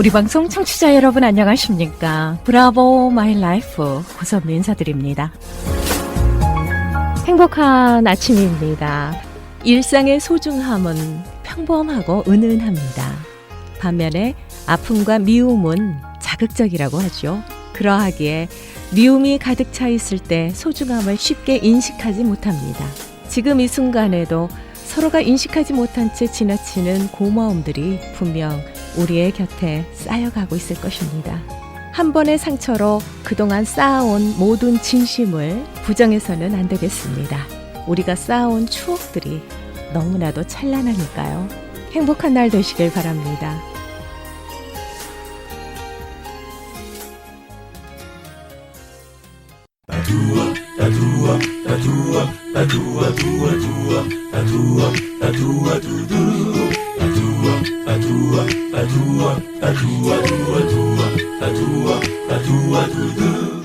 우리 방송 청취자 여러분 안녕하십니까? 브라보 마이 라이프 고선미 인사드립니다. 행복한 아침입니다. 일상의 소중함은 평범하고 은은합니다. 반면에 아픔과 미움은 자극적이라고 하죠. 그러하기에 미움이 가득 차 있을 때 소중함을 쉽게 인식하지 못합니다. 지금 이 순간에도 서로가 인식하지 못한 채 지나치는 고마움들이 분명 우리의 곁에 쌓여가고 있을 것입니다. 한 번의 상처로 그동안 쌓아온 모든 진심을 부정해서는 안 되겠습니다. 우리가 쌓아온 추억들이 너무나도 찬란하니까요. 행복한 날 되시길 바랍니다.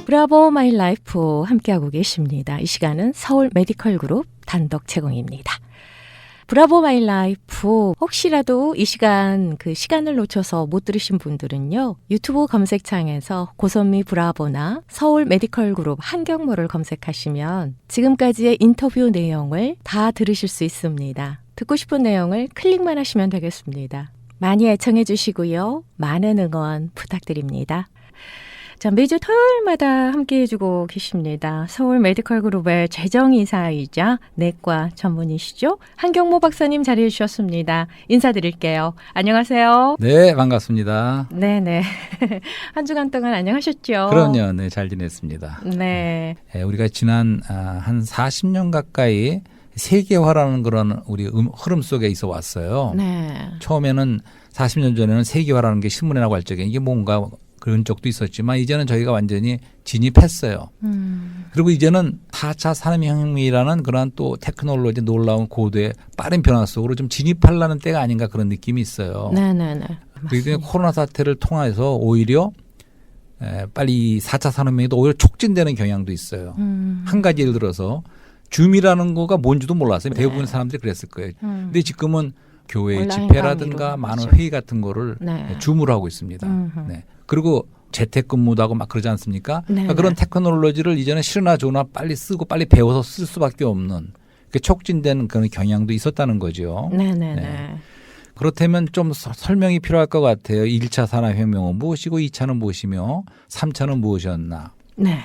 브라보 마이 라이프 함께하고 계십니다. 이 시간은 서울 메디컬 그룹 단독 제공입니다. 브라보 마이 라이프 혹시라도 이 시간 그 시간을 놓쳐서 못 들으신 분들은요. 유튜브 검색창에서 고선미 브라보나 서울 메디컬 그룹 한경모를 검색하시면 지금까지의 인터뷰 내용을 다 들으실 수 있습니다. 듣고 싶은 내용을 클릭만 하시면 되겠습니다. 많이 애청해 주시고요. 많은 응원 부탁드립니다. 자, 매주 토요일마다 함께 해주고 계십니다. 서울 메디컬 그룹의 재정이사이자 내과 전문의시죠. 한경모 박사님 자리해 주셨습니다. 인사드릴게요. 안녕하세요. 네, 반갑습니다. 네네. 한 주간 동안 안녕하셨죠? 그럼요. 네, 잘 지냈습니다. 네. 예, 우리가 지난 아, 한 40년 가까이 세계화라는 그런 우리 음, 흐름 속에 있어 왔어요. 네. 처음에는 40년 전에는 세계화라는 게 신문에 나갈 적에 이게 뭔가 그런 적도 있었지만 이제는 저희가 완전히 진입했어요. 음, 그리고 이제는 4차 산업혁명이라는 그러한 또 테크놀로지 놀라운 고도의 빠른 변화 속으로 좀 진입하려는 때가 아닌가 그런 느낌이 있어요. 네네네. 맞습니다. 코로나 사태를 통해서 오히려 에, 빨리 4차 산업혁명이 오히려 촉진되는 경향도 있어요. 음, 한 가지 예를 들어서 줌이라는 거가 뭔지도 몰랐어요. 대부분 사람들이 그랬을 거예요. 음. 근데 지금은 교회 집회라든가 많은 하죠. 회의 같은 거를 네. 줌으로 하고 있습니다. 음흠. 네. 그리고 재택근무도 하고 막 그러지 않습니까? 네, 그러니까 그런 네. 테크놀로지를 이제는 싫으나 좋으나 빨리 쓰고 빨리 배워서 쓸 수밖에 없는 그 촉진되는 그런 경향도 있었다는 거죠. 네네네. 네. 그렇다면 좀 서- 설명이 필요할 것 같아요. 1차 산업혁명은 무엇이고 2차는 무엇이며 3차는 무엇이었나. 네.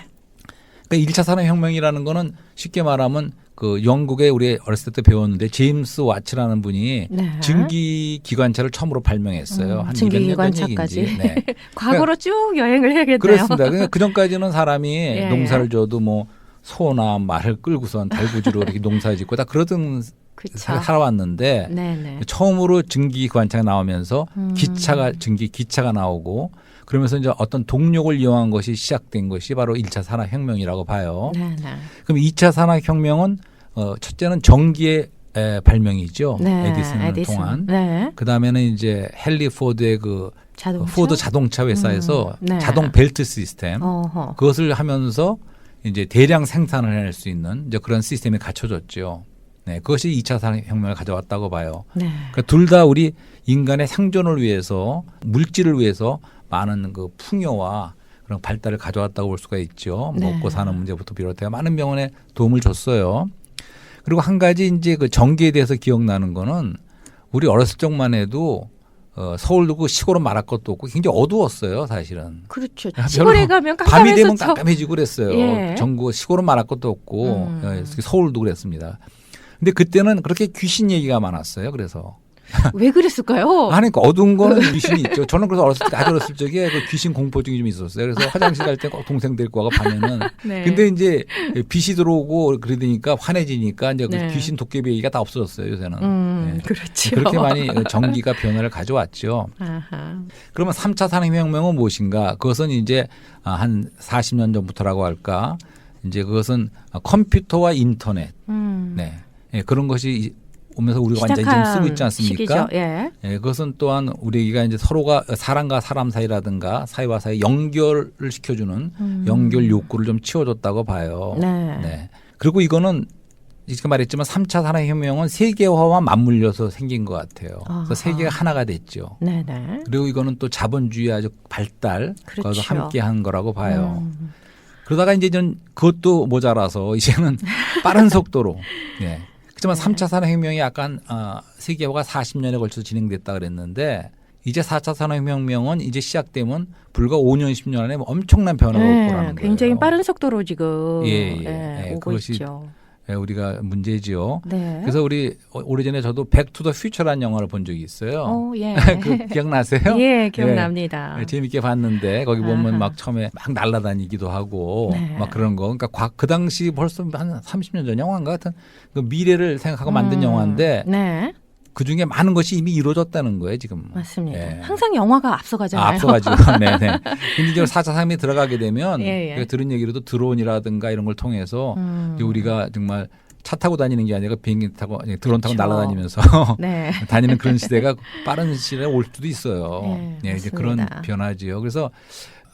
그러니까 1차 산업혁명이라는 거는 쉽게 말하면 그 영국에 우리 어렸을 때 배웠는데 제임스 와츠라는 분이 네. 증기 기관차를 처음으로 발명했어요. 음, 한 증기 200년 전 기관차까지. 네. 과거로 쭉 여행을 해야겠네요. 그렇습니다. 그러니까 그 전까지는 사람이 예, 농사를 져도 뭐 소나 말을 끌고선 달구지로 이렇게 농사 짓고 다 그러던 그쵸. 살아왔는데 네네. 처음으로 증기 기관차가 나오면서 음. 기차가 증기 기차가 나오고 그러면서 이제 어떤 동력을 이용한 것이 시작된 것이 바로 1차 산업혁명이라고 봐요. 네 네. 그럼 2차 산업혁명은 어 첫째는 전기의 에, 발명이죠. 네. 에디슨을 에디슨. 통한. 네. 그 다음에는 이제 헨리 포드의 그 자동차. 포드 자동차 회사에서 음, 네. 자동 벨트 시스템 어허. 그것을 하면서 이제 대량 생산을 해낼 수 있는 이제 그런 시스템이 갖춰졌죠. 네, 그것이 2차 산업혁명을 가져왔다고 봐요. 네. 그러니까 둘 다 우리 인간의 생존을 위해서 물질을 위해서 많은 그 풍요와 그런 발달을 가져왔다고 볼 수가 있죠. 네. 먹고 사는 문제부터 비롯해 많은 병원에 도움을 줬어요. 그리고 한 가지 이제 그 전기에 대해서 기억나는 거는 우리 어렸을 적만 해도 어, 서울도 그 시골은 말할 것도 없고 굉장히 어두웠어요, 사실은. 그렇죠. 야, 시골에 가면 밤이 되면 깜깜해지고 그랬어요. 예. 전국 시골은 말할 것도 없고 음. 예, 서울도 그랬습니다. 근데 그때는 그렇게 귀신 얘기가 많았어요. 그래서 왜 그랬을까요? 아니 그 어두운 거는 귀신이 있죠. 저는 그래서 어렸을 때 아주 어렸을 적에 그 귀신 공포증이 좀 있었어요. 그래서 화장실 갈 때 꼭 동생 데리고 가고 밤에는. 네. 근데 이제 빛이 들어오고 그러니까 환해지니까 이제 그 네. 귀신 도깨비 얘기가 다 없어졌어요 요새는. 음, 네. 그렇죠. 그렇게 많이 전기가 변화를 가져왔죠. 아하. 그러면 3차 산업혁명은 무엇인가? 그것은 이제 아, 한 40년 전부터라고 할까? 이제 그것은 컴퓨터와 인터넷, 음. 네, 예, 그런 것이 오면서 우리가 완전히 지금 쓰고 있지 않습니까? 예. 예, 그것은 또한 우리가 이제 서로가 사람과 사람 사이라든가 사이와 사이 연결을 시켜주는 음. 연결 욕구를 좀 치워줬다고 봐요. 네. 네. 그리고 이거는 이렇게 말했지만 3차 산업혁명은 세계화와 맞물려서 생긴 것 같아요. 아하. 그래서 세계가 하나가 됐죠. 네네. 그리고 이거는 또 자본주의 아주 발달, 그렇죠. 함께 한 거라고 봐요. 음. 그러다가 이제 전 그것도 모자라서 이제는 빠른 속도로. 예. 그렇지만 네. 삼 3차 산업혁명이 약간 아, 세계화가 40년에 걸쳐서 진행됐다 그랬는데 이제 4차 산업혁명은 이제 시작되면 불과 5년 10년 안에 엄청난 변화가 올 거라는 거예요. 네, 굉장히 빠른 속도로 지금 예, 예. 예, 예, 오고 그것이 있죠. 예, 우리가 문제지요. 네. 그래서 우리 어, 오래전에 저도 백투더 퓨처라는 영화를 본 적이 있어요. 어, 예. 그 기억나세요? 예, 기억납니다. 네, 재밌게 봤는데 거기 보면 아하. 막 처음에 막 날아다니기도 하고 네. 막 그런 거. 그러니까 과- 그 당시 벌써 한 30년 전 영화인가 같은 그 미래를 생각하고 만든 음, 영화인데 네, 그 중에 많은 것이 이미 이루어졌다는 거예요 지금. 맞습니다. 예. 항상 영화가 앞서가잖아요. 아, 앞서가지고. 네네. 근데 이제 4차 산업에 들어가게 되면 예, 예. 들은 얘기로도 드론이라든가 이런 걸 통해서 음. 우리가 정말 차 타고 다니는 게 아니라 비행기 타고 아니, 드론 타고 그렇죠. 날아다니면서 네. 다니는 그런 시대가 빠른 시대에 올 수도 있어요. 네, 예, 이제. 그런 변화지요. 그래서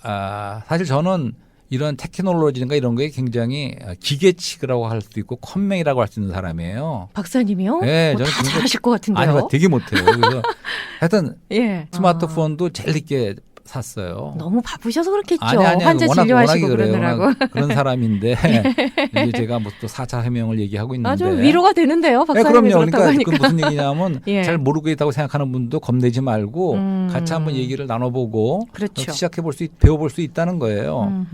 아, 사실 저는 이런 테크놀로지인가 이런 거에 굉장히 기계치라고 할 수도 있고 컴맹이라고 할 수 있는 사람이에요. 박사님이요? 네, 뭐 저는 다 거- 잘하실 것 같은데요. 아니, 뭐 되게 못해요. 그래서 하여튼 예. 스마트폰도 제일 늦게 샀어요. 아, 너무 바쁘셔서 그렇겠죠. 아니 아니 환자 워낙 진료하시고. 그러느라고. 그런 사람인데 이제 제가 뭐또 4차 해명을 얘기하고 있는데 아주 위로가 되는데요, 네, 박사님이 그럼요. 그러니까 하니까. 그 무슨 얘기냐면 예. 잘 모르고 있다고 생각하는 분도 겁내지 말고 음. 같이 한번 얘기를 나눠보고 그렇죠. 시작해 볼 수, 있- 배워볼 수 있다는 거예요.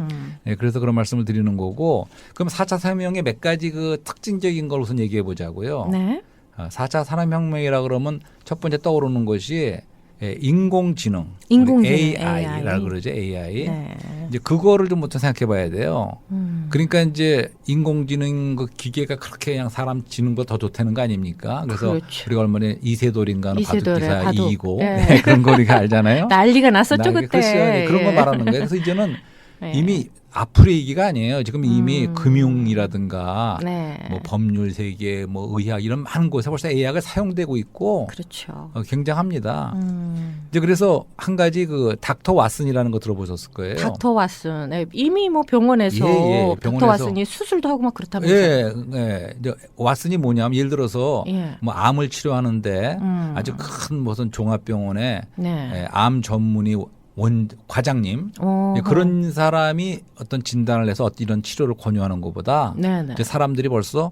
네, 그래서 그런 말씀을 드리는 거고 그럼 4차 산업혁명의 몇 가지 그 특징적인 걸 우선 얘기해 보자고요. 네. 아, 4차 산업혁명이라 그러면 첫 번째 떠오르는 것이 예, 인공지능, 인공지능, AI라고 AI. 그러죠. AI. 네. 이제 그거를 좀 먼저 생각해 봐야 돼요. 음. 그러니까 이제 인공지능 그 기계가 그렇게 그냥 사람 지능보다 더 좋다는 거 아닙니까? 그래서 그렇죠. 우리가 얼마나 이세돌인가는 이세돌의 바둑 기사 바둑. 이기고 예. 네, 그런 거 우리가 알잖아요. 난리가 났었죠 나- 그때. 그렇죠. 그런 거 예. 말하는 거예요. 그래서 이제는 네. 이미 앞으로 얘기가 아니에요. 지금 이미 음. 금융이라든가 네. 뭐 법률 세계, 뭐 의학 이런 많은 곳에 벌써 AI가 사용되고 있고 그렇죠. 어, 굉장합니다. 음. 이제 그래서 한 가지 그 닥터 왓슨이라는 거 들어보셨을 거예요. 닥터 왓슨 네, 이미 뭐 병원에서 예, 예, 닥터 병원에서. 왓슨이 수술도 하고 막 그렇다면서요. 예, 예. 이제 왓슨이 뭐냐면 예를 들어서 예. 뭐 암을 치료하는데 음. 아주 큰 무슨 종합병원에 네. 예, 암 전문의 원 과장님 어, 예, 그런 사람이 어떤 진단을 해서 어떤 이런 치료를 권유하는 것보다 네네. 이제 사람들이 벌써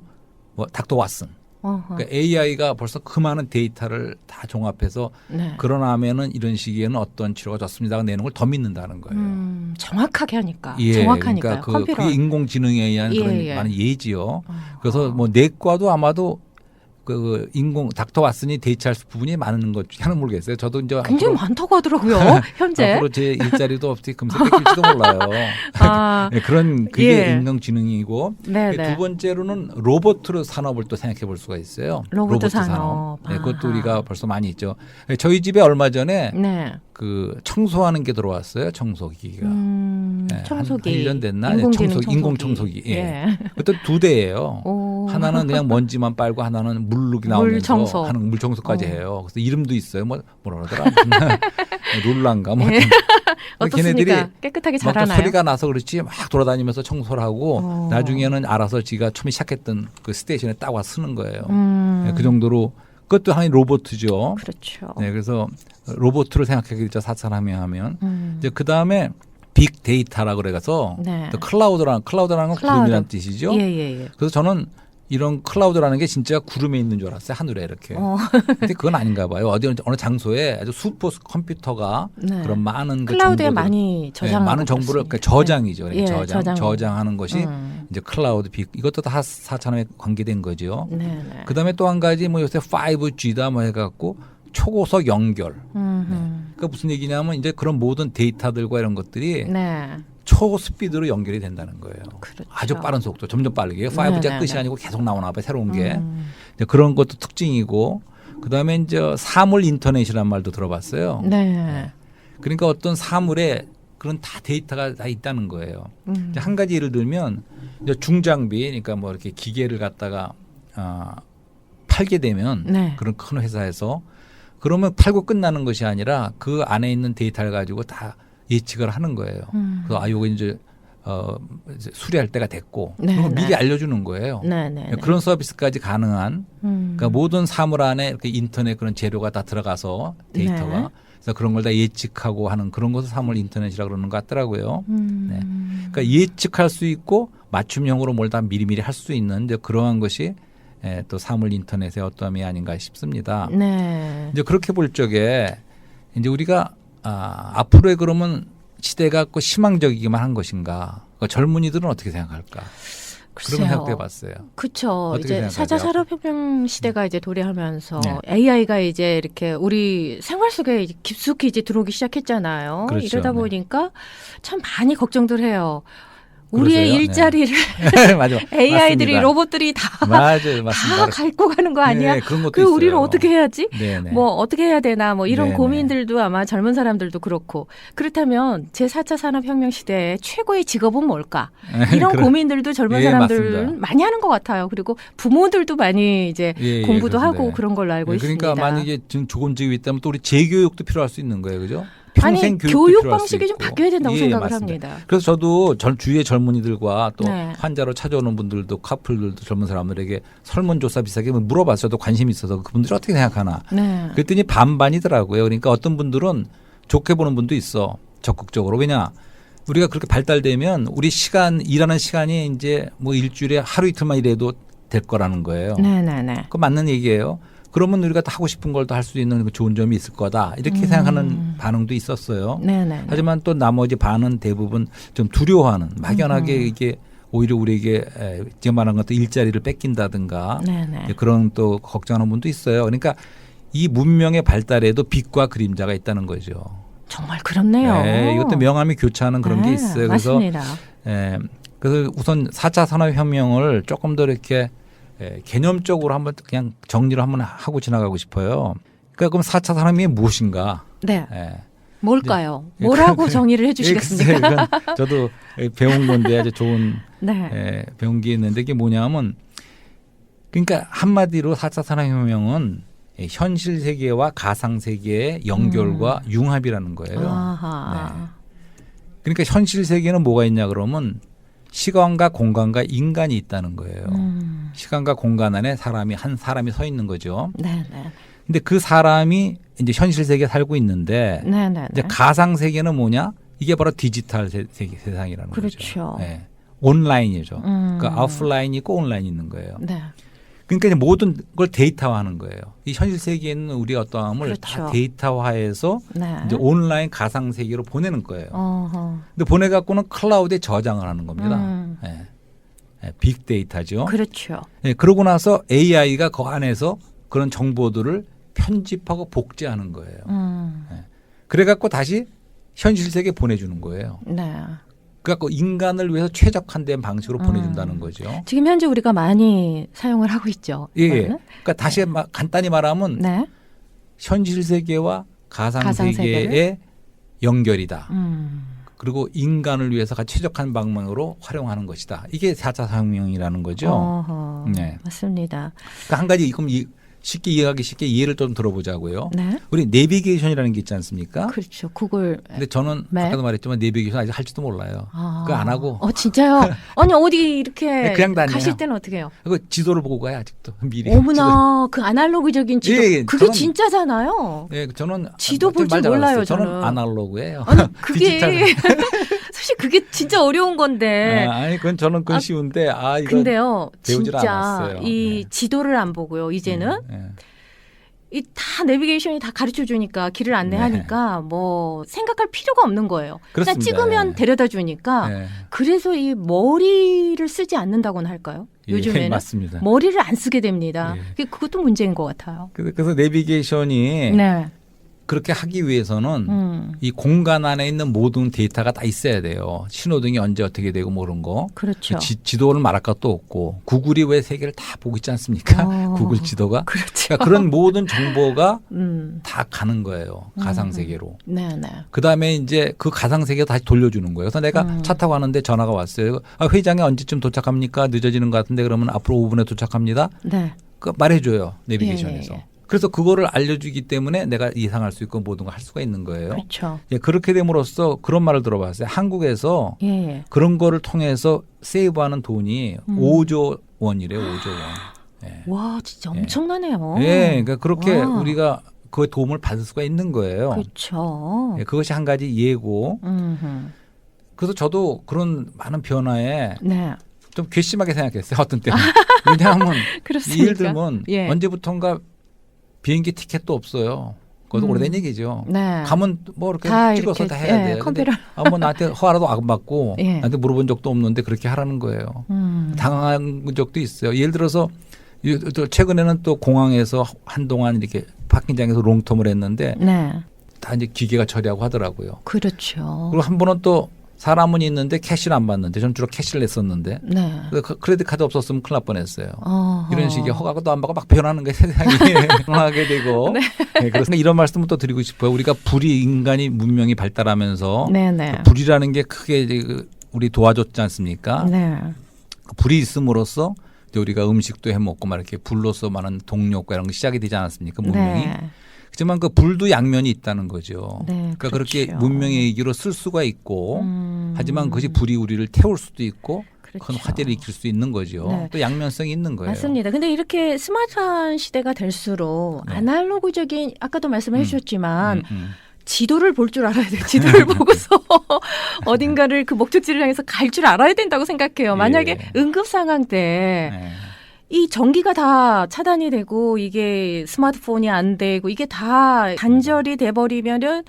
뭐 닥터 왓슨. 그러니까 AI가 벌써 그 많은 데이터를 다 종합해서 네. 그러나면은 이런 시기에는 어떤 치료가 좋습니다가 내는 걸 더 믿는다는 거예요. 음, 정확하게 하니까. 예, 정확하니까 그러니까 그, 컴퓨터. 그게 인공지능에 의한 예, 그런 예. 많은 예지요. 어. 그래서 뭐 내과도 아마도 그 인공 닥터 왓슨이 대체할 수 부분이 많은 것 중에 하나 모르겠어요. 저도 이제 굉장히 많다고 하더라고요. 현재. 앞으로 제 일자리도 없이 금세 뺏길지도 몰라요. 아, 네, 그런 그게 예. 인공지능이고 네네. 두 번째로는 로봇으로 산업을 또 생각해 볼 수가 있어요. 로봇 산업. 네, 그것도. 우리가 벌써 많이 있죠. 네, 저희 집에 얼마 전에 네. 그 청소하는 게 들어왔어요. 청소기가. 음, 네, 한- 청소기. 한 1년 됐나? 네, 인공지능 청소기, 인공 청소기. 예. 예. 그것도 두 대예요. 오. 하나는 그냥 먼지만 빨고 하나는 물룩이 나오면서 물 청소. 하는 물 청소까지 어. 해요. 그래서 이름도 있어요. 뭐 뭐라 그러더라. 롤란가 뭐. 예. 걔네들이 깨끗하게 잘하나요? 소리가 나서 그렇지 막 돌아다니면서 청소를 하고 어. 나중에는 알아서 지가 처음에 시작했던 그 스테이션에 딱 와 쓰는 거예요. 음. 네, 그 정도로 그것도 하나의 로봇이죠. 그렇죠. 네, 그래서 로봇을 생각하게 되죠. 사찰하며 하면 음. 이제 그 다음에 빅 데이터라고 그래서 네. 또 클라우드라는 클라우드라는 건 클라우드. 구름이라는 뜻이죠. 예, 예, 예. 그래서 저는 이런 클라우드라는 게 진짜 구름에 있는 줄 알았어요. 하늘에 이렇게. 어, 근데 그건 아닌가 봐요. 어디 어느 장소에 아주 슈퍼 컴퓨터가 네. 그런 많은 그 클라우드에 정보들, 많이 네, 저장하고 많은 정보를 그렇습니다. 그 저장이죠. 예, 저장, 저장. 저장하는 것이 음. 이제 클라우드 빅 이것도 다 사천에 관계된 거죠. 네, 네. 그다음에 또 한 가지 뭐 요새 5G다 뭐 해갖고 초고속 연결. 음. 그러니까 무슨 얘기냐면 이제 그런 모든 데이터들과 이런 것들이 네. 초스피드로 연결이 된다는 거예요. 그렇죠. 아주 빠른 속도, 점점 빠르게. 5G가 네, 끝이 네. 아니고 계속 나오나 봐요. 새로운 게. 음. 그런 것도 특징이고 그 다음에 이제 사물 인터넷이란 말도 들어봤어요. 네. 그러니까 어떤 사물에 그런 다 데이터가 다 있다는 거예요. 음. 한 가지 예를 들면 이제 중장비, 그러니까 뭐 이렇게 기계를 갖다가 아, 팔게 되면 네. 그런 큰 회사에서 그러면 팔고 끝나는 것이 아니라 그 안에 있는 데이터를 가지고 다 예측을 하는 거예요. 음. 그래서 아, 요거 이제 어, 이제 수리할 때가 됐고 네, 그런 거 네. 미리 알려주는 거예요. 네, 네. 네. 그런 서비스까지 가능한 음. 그러니까 모든 사물 안에 이렇게 인터넷 그런 재료가 다 들어가서 데이터가 네. 그래서 그런 걸 다 예측하고 하는 그런 것을 사물 인터넷이라 그러는 것 같더라고요. 음. 네. 그러니까 예측할 수 있고 맞춤형으로 뭘 다 미리미리 할 수 있는 이제 그러한 것이 예, 또 사물 인터넷의 어떠함이 아닌가 싶습니다. 네. 이제 그렇게 볼 적에 이제 우리가 아, 앞으로의 그러면 시대가 그 희망적이기만 한 것인가? 그 젊은이들은 어떻게 생각할까? 그런 글쎄요. 생각도 해봤어요. 그쵸. 어떻게 이제? 사자 산업혁명 시대가 이제 도래하면서 네. AI가 이제 이렇게 우리 생활 속에 깊숙이 이제 들어오기 시작했잖아요. 그렇죠. 이러다 네. 보니까 참 많이 걱정들 해요. 우리의 그러세요? 네. 일자리를 맞아. AI들이 맞습니다. 로봇들이 다, 맞아요, 맞습니다. 다 갖고 가는 거 아니야? 네, 그런 것도 그 있어요. 우리는 어떻게 해야지? 네네. 뭐 어떻게 해야 되나 뭐 이런 네네. 고민들도 아마 젊은 사람들도 그렇고 그렇다면 제 4차 산업혁명 시대의 최고의 직업은 뭘까? 이런 그런- 고민들도 젊은 예, 사람들 맞습니다. 많이 하는 것 같아요. 그리고 부모들도 많이 이제 예, 예, 공부도 그렇습니다. 하고 그런 걸로 알고 예, 있습니다. 그러니까 만약에 지금 좋은 직업이 있다면 또 우리 재교육도 필요할 수 있는 거예요, 그죠? 아니 평생 교육도 교육 방식이 좀. 바뀌어야 된다고 예, 생각을 맞습니다. 합니다. 그래서 저도 전 주위의 젊은이들과 또 네. 환자로 찾아오는 분들도 카플들도 젊은 사람들에게 설문조사 비슷하게 물어봤어요. 도 관심이 있어서 그분들이 어떻게 생각하나. 네. 그랬더니 반반이더라고요. 그러니까 어떤 분들은 좋게 보는 분도 있어. 적극적으로. 왜냐? 우리가 그렇게 발달되면 우리 시간 일하는 시간이 이제 뭐 일주일에 하루 이틀만 일해도 될 거라는 거예요. 네, 네, 네. 그 맞는 얘기예요. 그러면 우리가 다 하고 싶은 걸 더 할 수 있는 그 좋은 점이 있을 거다. 이렇게 음. 생각하는 반응도 있었어요. 네, 네. 네. 하지만 또 나머지 반은 대부분 좀 두려워하는 막연하게 음. 이게 오히려 우리에게 에, 지금 말한 것도 일자리를 뺏긴다든가 네, 그런 또 걱정하는 분도 있어요. 그러니까 이 문명의 발달에도 빛과 그림자가 있다는 거죠. 정말 그렇네요. 네, 이것도 명암이 교차하는 그런 게 네, 있어요. 그래서 맞습니다. 에, 그래서 우선 4차 산업혁명을 조금 더 이렇게 에, 개념적으로 한번 그냥 정리를 한번 하고 지나가고 싶어요. 그러니까 그럼 4차 산업이 무엇인가? 네. 에. 뭘까요? 예, 뭐라고 그- 정의를 해 예, 주시겠습니까? 글쎄요. 이건 저도 배운 건데 아주 좋은 네. 예, 배운 게 있는데 이게 뭐냐면 그러니까 한마디로 4차 산업혁명은 예, 현실 세계와 가상 세계의 연결과 융합이라는 거예요. 음. 아하. 그러니까 현실 세계는 뭐가 있냐 그러면 시간과 공간과 인간이 있다는 거예요. 음. 시간과 공간 안에 사람이 한 사람이 서 있는 거죠. 네, 네. 근데 그 사람이 이제 현실 세계에 살고 있는데 네, 네. 이제 네. 가상 세계는 뭐냐? 이게 바로 디지털 세, 세계, 세상이라는 그렇죠. 거죠. 예. 온라인이죠. 음. 그러니까 오프라인이 있고 온라인이 있는 거예요. 네. 그러니까 이제 모든 걸 데이터화하는 거예요. 이 현실 세계에 있는 우리의 어떠함을 그렇죠. 다 데이터화해서 네. 이제 온라인 가상 세계로 보내는 거예요. 어허. 근데 보내 갖고는 클라우드에 저장을 하는 겁니다. 음. 예. 예, 빅데이터죠. 그렇죠. 예, 그러고 나서 AI가 그 안에서 그런 정보들을 편집하고 복제하는 거예요. 음. 그래 갖고 다시 현실 세계에 보내주는 거예요. 네. 그래갖고 인간을 위해서 최적화된 방식으로 음. 보내준다는 거죠. 지금 현재 우리가 많이 사용을 하고 있죠. 예, 예. 이거는. 그러니까 다시 마- 간단히 말하면 네. 현실 세계와 가상, 가상 세계의? 연결이다. 음. 그리고 인간을 위해서 최적한 방향으로 활용하는 것이다. 이게 4차 산업혁명이라는 거죠. 어허. 네. 맞습니다. 그러니까 한 가지 그럼 이- 쉽게 이해하기 쉽게 예를 좀 들어보자고요. 네. 우리 내비게이션이라는 게 있지 않습니까? 그렇죠. 구글. 근데 저는 네. 아까도 말했지만 내비게이션 아직 할지도 몰라요. 아. 그거 안 하고. 어, 진짜요? 아니, 어디 이렇게 네, 그냥 다녀요. 가실 때는 어떻게 해요? 그거 지도를 보고 가요 아직도 미리. 어머나, 그 아날로그적인 지도. 예, 예, 그게 저는- 진짜잖아요. 네, 저는 지도 볼말줄 몰라요. 저는 저는. 아날로그예요. 아니, 그게 디지털. 그게 진짜 어려운 건데. 아, 아니 그건 저는 그건 아, 쉬운데 아 이거 근데요, 배우질 진짜 않았어요. 이 네. 지도를 안 보고요. 이제는 네. 이다 내비게이션이 다 가르쳐 주니까 길을 안내하니까 뭐 생각할 필요가 없는 거예요. 그냥 그렇습니다. 찍으면 네. 데려다 주니까 네. 그래서 이 머리를 쓰지 않는다고는 할까요? 예, 요즘에는 맞습니다. 머리를 안 쓰게 됩니다. 예. 그것도 문제인 것 같아요. 그래서, 그래서 내비게이션이 네. 그렇게 하기 위해서는 음. 이 공간 안에 있는 모든 데이터가 다 있어야 돼요. 신호등이 언제 어떻게 되고 모르는 거. 그렇죠. 지, 지도를 말할 것도 없고 구글이 왜 세계를 다 보고 있지 않습니까? 어. 구글 지도가. 그렇죠. 그러니까 그런 모든 정보가 음. 다 가는 거예요. 가상 세계로. 네, 네. 그 다음에 이제 그 가상 세계 다시 돌려주는 거예요. 그래서 내가 음. 차 타고 가는데 전화가 왔어요. 아, 회장이 언제쯤 도착합니까? 늦어지는 것 같은데 그러면 앞으로 5분에 도착합니다. 네. 그 말해줘요 내비게이션에서. 예, 예, 예. 그래서 그거를 알려주기 때문에 내가 예상할 수 있고 모든 걸 할 수가 있는 거예요. 그렇죠. 예, 그렇게 됨으로써 그런 말을 들어봤어요. 한국에서 예, 예. 그런 거를 통해서 세이브하는 돈이 음. 5조 원이래요. 5조 원. 예. 와, 진짜 예. 엄청나네요. 예, 그러니까 그렇게 와. 우리가 그 도움을 받을 수가 있는 거예요. 그렇죠. 예, 그것이 한 가지 예고. 음흠. 그래서 저도 그런 많은 변화에 네. 좀 괘씸하게 생각했어요. 어떤 때는. 왜냐하면? 예를 들면 예. 언제부턴가 비행기 티켓도 없어요. 그것도 음. 오래된 얘기죠. 네. 가면 뭐 이렇게 다 찍어서 이렇게, 다 해야 예, 돼요. 컴퓨터. 아, 뭐 나한테 허가라도 안 받고 예. 나한테 물어본 적도 없는데 그렇게 하라는 거예요. 음. 당한 적도 있어요. 예를 들어서 최근에는 또 공항에서 한동안 이렇게 파킹장에서 롱텀을 했는데 네. 다 이제 기계가 처리하고 하더라고요. 그렇죠. 그리고 한 번은 또 사람은 있는데 캐시를 안 받는데 전 주로 캐시를 냈었는데 네. 그 크레딧 카드 없었으면 큰일 날 뻔했어요. 어허. 이런 식의 허가도 안 받고 막 변하는 게 세상이 변하게 되고 네. 그래서 이런 말씀을 또 드리고 싶어요. 우리가 불이 인간이 문명이 발달하면서 네 네. 그 불이라는 게 크게 그 우리 도와줬지 않습니까? 네. 그 불이 있음으로써 우리가 음식도 해 먹고 막 이렇게 불로서 많은 동력과 이런 게 시작이 되지 않았습니까? 문명이. 네. 하지만 그 불도 양면이 있다는 거죠. 네, 그러니까 그렇게 그렇죠. 문명의 얘기로 쓸 수가 있고 음. 하지만 그것이 불이 우리를 태울 수도 있고 큰 그렇죠. 화제를 일으킬 수 있는 거죠. 네. 또 양면성이 있는 거예요. 맞습니다. 근데 이렇게 스마트한 시대가 될수록 네. 아날로그적인 아까도 말씀해 음. 주셨지만 음, 음. 지도를 볼 줄 알아야 돼요. 지도를 보고서 어딘가를 그 목적지를 향해서 갈 줄 알아야 된다고 생각해요. 만약에 예. 응급 상황 때 네. 이 전기가 다 차단이 되고 이게 스마트폰이 안 되고 이게 다 단절이 돼 버리면은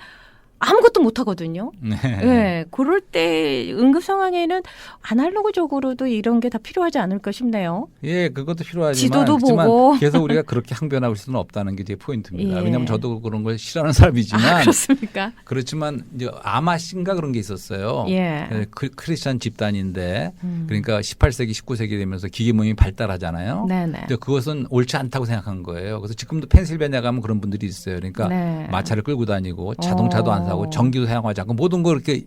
아무것도 못 하거든요. 네. 네. 그럴 때 응급 상황에는 아날로그적으로도 이런 게 다 필요하지 않을까 싶네요. 예, 그것도 필요하지만 지도도 보고. 계속 우리가 그렇게 항변할 수는 없다는 게 제 포인트입니다. 예. 왜냐하면 저도 그런 걸 싫어하는 사람이지만 아, 그렇습니까? 그렇지만 이제 아마신가 그런 게 있었어요. 예. 그 크- 크리스찬 집단인데 음. 그러니까 18세기, 19세기 되면서 기계모임이 발달하잖아요. 네네. 근데 그것은 옳지 않다고 생각한 거예요. 그래서 지금도 펜실베니아 가면 그런 분들이 있어요. 그러니까 네. 마차를 끌고 다니고 자동차도 안사 고 어. 전기도 사용하지 않고 모든 걸 이렇게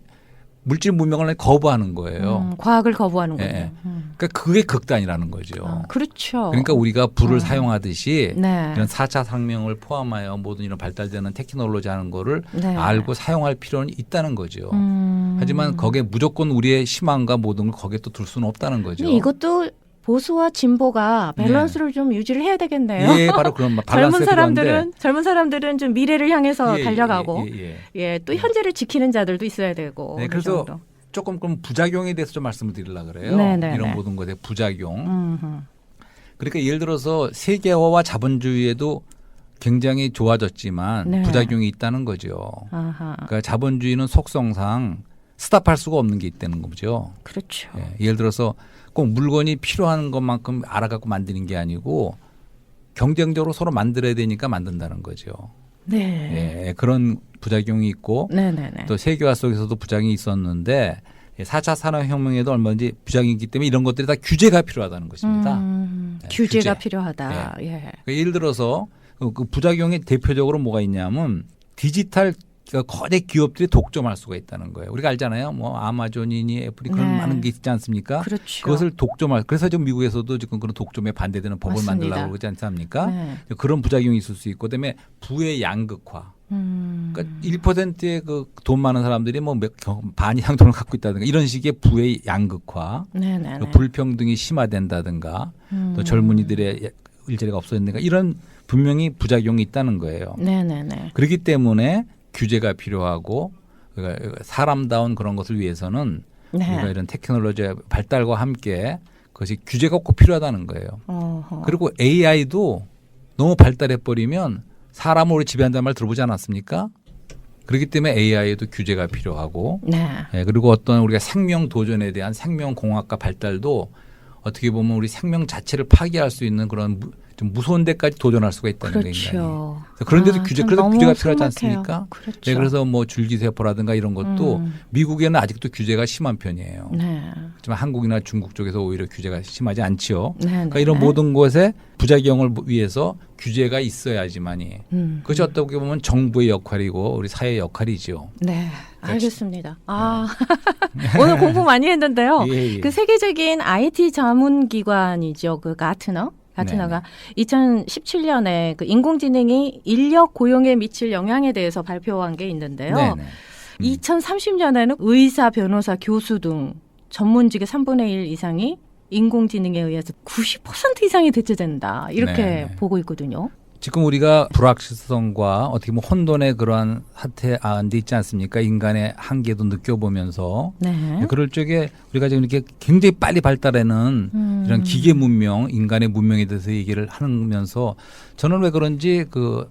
물질 문명을 거부하는 거예요. 음, 과학을 거부하는군요. 예, 예. 음. 그러니까 그게 극단이라는 거죠. 아, 그렇죠. 그러니까 우리가 불을 어. 사용하듯이 네. 이런 4차 상명을 포함하여 모든 이런 발달되는 테크놀로지 하는 거를 네. 알고 사용할 필요는 있다는 거죠. 음. 하지만 거기에 무조건 우리의 희망과 모든 걸 거기에 또 둘 수는 없다는 거죠. 이것도 보수와 진보가 밸런스를 좀 유지를 해야 되겠네요. 예, 바로 그런 젊은 사람들은 필요한데. 젊은 사람들은 좀 미래를 향해서 예, 달려가고 예, 예, 예. 예, 또 현재를 지키는 자들도 있어야 되고. 네, 그래서 정도. 조금 그럼 부작용에 대해서 좀 말씀을 드리려고 그래요. 네, 네, 이런 네. 모든 것의 부작용. 음흠. 그러니까 예를 들어서 세계화와 자본주의에도 굉장히 좋아졌지만 네. 부작용이 있다는 거죠. 아하. 그러니까 자본주의는 속성상 스탑할 수가 없는 게 있다는 거죠. 그렇죠. 예, 예를 들어서 꼭 물건이 필요한 것만큼 알아갖고 만드는 게 아니고 경쟁적으로 서로 만들어야 되니까 만든다는 거죠. 네. 예, 그런 부작용이 있고 네네네. 또 세계화 속에서도 부작용이 있었는데 4차 산업혁명에도 얼마든지 부작용이 있기 때문에 이런 것들이 다 규제가 필요하다는 것입니다. 음, 네, 규제가 규제. 필요하다. 예. 그러니까 예를 들어서 그- 그 부작용이 대표적으로 뭐가 있냐면 디지털 그 거대 기업들이 독점할 수가 있다는 거예요. 우리가 알잖아요. 뭐 아마존이니 애플이 그런 네. 많은 게 있지 않습니까? 그렇죠. 그것을 독점할 그래서 지금 미국에서도 지금 그런 독점에 반대되는 법을 맞습니다. 만들려고 그러지 않습니까? 네. 그런 부작용이 있을 수 있고 그다음에 부의 양극화. 음. 그러니까 1%의 그 돈 많은 사람들이 뭐 반 이상 돈을 갖고 있다든가 이런 식의 부의 양극화, 네네네. 그 불평등이 심화된다든가 음. 또 젊은이들의 일자리가 없어진다든가 이런 분명히 부작용이 있다는 거예요. 네네네. 그렇기 때문에 규제가 필요하고 그러니까 사람다운 그런 것을 위해서는 우리가 네. 이런 테크놀로지의 발달과 함께 그것이 규제가 꼭 필요하다는 거예요. 어허. 그리고 AI도 너무 발달해 버리면 사람을 우리 지배한다는 말 들어보지 않았습니까? 그렇기 때문에 AI에도 규제가 필요하고 네. 예, 그리고 어떤 우리가 생명 도전에 대한 생명 공학과 발달도 어떻게 보면 우리 생명 자체를 파괴할 수 있는 그런 무, 좀 무서운 데까지 도전할 수가 있다는 게 인간이. 그렇죠. 그런데도 아, 규제 참 그래서 규제가 필요하지. 않습니까? 그렇죠. 네, 그래서 뭐 줄기세포라든가 이런 것도 음. 미국에는 아직도 규제가 심한 편이에요. 네. 하지만 한국이나 중국 쪽에서 오히려 규제가 심하지 않지요. 네. 그러니까 이런 모든 것에 부작용을 위해서 규제가 있어야지만이 음. 그것이 어떻게 보면 정부의 역할이고 우리 사회의 역할이죠. 네. 알겠습니다. 아 오늘 공부 많이 했는데요. 예, 예. 그 세계적인 IT 자문 기관이죠. 그 가트너. 가트너가 2017년에 그 인공지능이 인력 고용에 미칠 영향에 대해서 발표한 게 있는데요. 네네. 음. 2030년에는 의사, 변호사, 교수 등 전문직의 3분의 1 이상이 인공지능에 의해서 90% 이상이 대체된다. 이렇게 네. 보고 있거든요. 지금 우리가 불확실성과 어떻게 보면 혼돈의 그러한 사태 안돼 있지 않습니까? 인간의 한계도 느껴보면서 네. 그럴 적에 우리가 지금 이렇게 굉장히 빨리 발달하는 음. 이런 기계 문명, 인간의 문명에 대해서 얘기를 하면서 저는 왜 그런지 그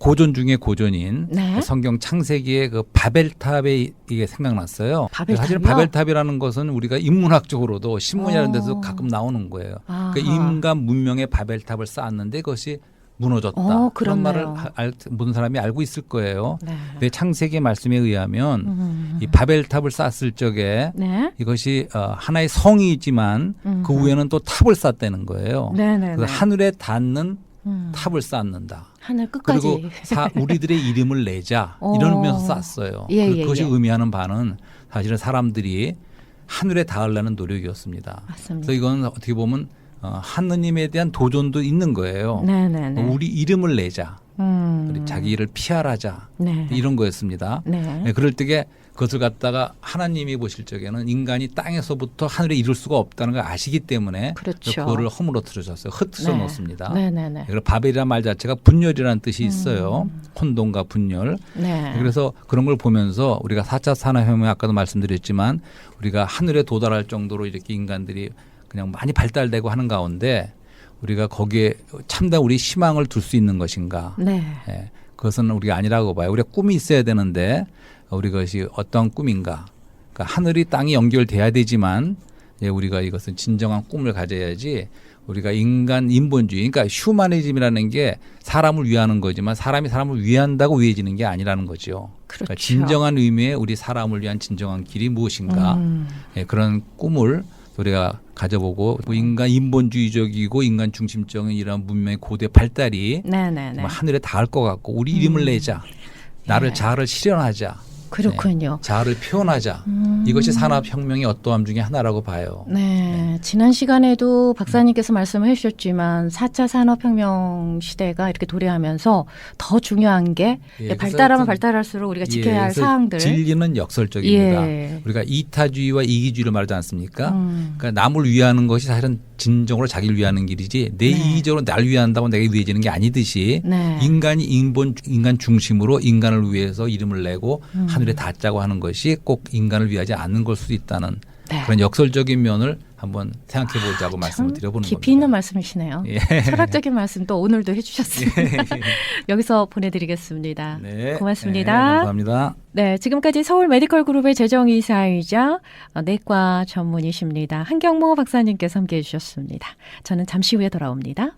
고전 중에 고전인 네. 성경 창세기의 그 바벨탑이 이게 생각났어요. 바벨탑이요? 사실 바벨탑이라는 것은 우리가 인문학적으로도 신문이라는 데서 어. 가끔 나오는 거예요. 아하. 그러니까 인간 문명의 바벨탑을 쌓았는데 그것이 무너졌다. 어, 그런 말을 알, 모든 사람이 알고 있을 거예요. 네. 근데 창세기 말씀에 의하면 음. 이 바벨탑을 쌓았을 적에 네. 이것이 어, 하나의 성이지만 음. 그 위에는 또 탑을 쌓았다는 거예요. 네네. 그 하늘에 닿는 음. 탑을 쌓는다. 하늘 끝까지. 그리고 사, 우리들의 이름을 내자 어. 이러면서 쌓았어요. 예, 그- 예, 그것이 예. 의미하는 바는 사실은 사람들이 하늘에 닿으려는 노력이었습니다. 맞습니다. 그래서 이건 어떻게 보면 어, 하느님에 대한 도전도 있는 거예요. 네네네. 우리 이름을 내자, 음. 우리 자기를 피하라자 네. 이런 거였습니다. 네. 네, 그럴 때에 그것을 갖다가 하나님이 보실 적에는 인간이 땅에서부터 하늘에 이룰 수가 없다는 걸 아시기 때문에 그렇죠. 그거를 허물어뜨려졌어요. 흩어져 네. 놓습니다. 네 네 네. 그리고 바벨이라는 말 자체가 분열이라는 뜻이 있어요. 음. 혼돈과 분열. 네. 그래서 그런 걸 보면서 우리가 4차 산업혁명 아까도 말씀드렸지만 우리가 하늘에 도달할 정도로 이렇게 인간들이 그냥 많이 발달되고 하는 가운데 우리가 거기에 참다 우리 희망을 둘 수 있는 것인가? 네. 예, 그것은 우리가 아니라고 봐요. 우리가 꿈이 있어야 되는데 우리 것이 어떠한 꿈인가? 그러니까 하늘이 땅이 연결돼야 되지만 예, 우리가 이것은 진정한 꿈을 가져야지 우리가 인간 인본주의, 그러니까 휴머니즘이라는 게 사람을 위하는 거지만 사람이 사람을 위한다고 위해지는 게 아니라는 거죠. 그렇죠. 그러니까 진정한 의미의 우리 사람을 위한 진정한 길이 무엇인가? 음. 예, 그런 꿈을 우리가 가져보고 뭐 인간 인본주의적이고 인간 중심적인 이런 문명의 고대 발달이 네네네. 정말 하늘에 닿을 것 같고 우리 이름을 내자. 나를 예. 자아를 실현하자. 그렇군요. 자아를 표현하자. 음. 이것이 산업혁명의 어떠함 중에 하나라고 봐요. 네. 지난 시간에도 박사님께서 말씀을 해주셨지만 4차 산업혁명 시대가 이렇게 도래하면서 더 중요한 게 예, 발달하면 발달할수록 우리가 지켜야 예, 할 사항들. 진리는 역설적입니다. 예. 우리가 이타주의와 이기주의를 말하지 않습니까? 음. 그러니까 남을 위하는 것이 사실은 진정으로 자기를 위하는 길이지 내 네. 이기적으로 날 위한다고 내가 위해지는 게 아니듯이 네. 인간이 인본 인간 중심으로 인간을 위해서 이름을 내고 음. 하늘에 닿자고 하는 것이 꼭 인간을 위하지 않는 걸 수도 있다는 네. 그런 역설적인 면을 한번 생각해 보자고 말씀을 참 드려보는 깊이 있는 겁니다. 말씀이시네요. 예. 철학적인 말씀 또 오늘도 해주셨습니다. 여기서 보내드리겠습니다. 네. 고맙습니다. 네, 감사합니다. 네, 지금까지 서울 메디컬 그룹의 재정 이사이자 어, 내과 전문의십니다. 한경모 박사님께서 함께해 주셨습니다. 저는 잠시 후에 돌아옵니다.